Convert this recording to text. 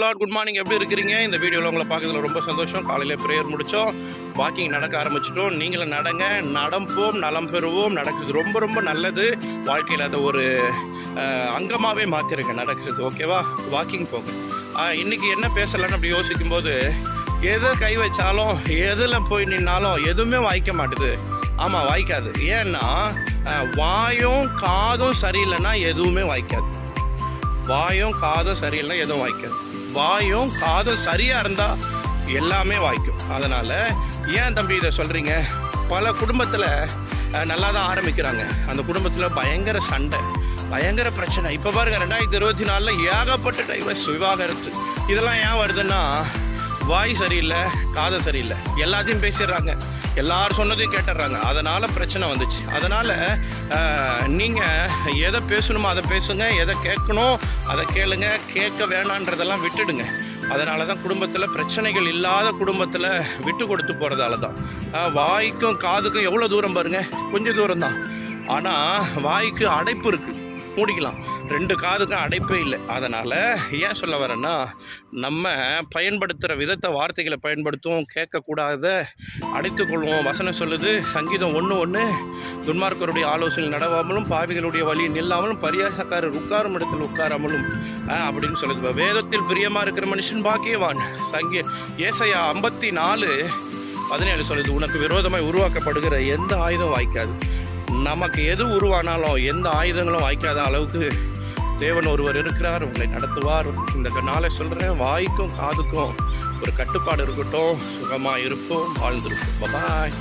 Lord good morning எப்படி இருக்கிறீங்க? இந்த வீடியோவில் உங்களை பார்க்கறதுல ரொம்ப சந்தோஷம். காலையில் ப்ரேயர் முடித்தோம் வாக்கிங் நடக்க ஆரம்பிச்சிட்டோம். நீங்களும் நடங்க. நடப்போம் நலம் பெறுவோம். நடக்குது ரொம்ப ரொம்ப நல்லது. வாழ்க்கையில் அதை ஒரு அங்கமாகவே மாற்றிருங்க நடக்கிறது ஓகேவா வாக்கிங் போங்க. இன்றைக்கி என்ன பேசலான்னு அப்படி யோசிக்கும்போது எதை கை வச்சாலும் எதில் போய் நின்னாலும் எதுவுமே வாய்க்க மாட்டுது. ஆமாம் வாய்க்காது. ஏன்னா வாயும் காதும் சரியில்லைன்னா எதுவுமே வாய்க்காது. வாயும் காதும் சரியில்லை எதுவும் வாய்க்காது. வாயும் காதும் சரியாக இருந்தால் எல்லாமே வாய்க்கும். அதனால் ஏன் தம்பி இதை சொல்கிறீங்க பல குடும்பத்தில் நல்லா தான் ஆரம்பிக்கிறாங்க. அந்த குடும்பத்தில் பயங்கர சண்டை பயங்கர பிரச்சனை. இப்போ பாருங்க ரெண்டாயிரத்தி இருபத்தி நாலில் ஏகப்பட்ட டைவர்ஸ் விவாகரத்து. இதெல்லாம் ஏன் வருதுன்னா வாய் சரியில்லை காது சரியில்லை. எல்லாத்தையும் பேசிடுறாங்க. எல்லாரும் சொன்னதையும் கேட்டுடுறாங்க. அதனால் பிரச்சனை வந்துச்சு. அதனால் நீங்கள் எதை பேசணுமோ அதை பேசுங்க எதை கேட்கணும் அதை கேளுங்க கேட்க வேணான்றதெல்லாம் விட்டுடுங்க. அதனால தான் குடும்பத்தில் பிரச்சனைகள் இல்லாத குடும்பத்தில் விட்டு கொடுத்து போகிறதால தான் வாய்க்கும் காதுக்கும் எவ்வளோ தூரம் பாருங்கள் கொஞ்சம் தூரம் தான் ஆனால் வாய்க்கு அடைப்பு இருக்குது மூடிக்கலாம். ரெண்டு காதுக்கும் அடைப்பே இல்லை. அதனால் ஏன் சொல்ல வரேன்னா நம்ம பயன்படுத்துகிற விதத்தை வார்த்தைகளை பயன்படுத்துவோம் கேட்கக்கூடாத அடைத்துக்கொள்வோம் வசனம் சொல்லுது சங்கீதம் ஒன்று ஒன்று துன்மார்க்கருடைய ஆலோசனை நடவாமலும் பாவிகளுடைய வழி நில்லாமலும் பரியாசக்காரர் உட்காரும் இடத்தில் உட்காராமலும் அப்படின்னு சொல்லுது. வேதத்தில் பிரியமாக இருக்கிற மனுஷன் பாக்கியவான். சங்கி ஏசையா ஐம்பத்தி நாலு பதினேழு சொல்லுது உனக்கு விரோதமாய் உருவாக்கப்படுகிற எந்த ஆயுதம் வாய்க்காது. நமக்கு எது உருவானாலும் எந்த ஆயுதங்களும் வாய்க்காத அளவுக்கு தேவன் ஒருவர் இருக்கிறார் உங்களை நடத்துவார். இந்த நாளை சொல்கிறேன் வாய்க்கும் காதுக்கும் ஒரு கட்டுப்பாடு இருக்கட்டும் சுகமாக இருப்போம் வாழ்ந்திருப்போம். பாய்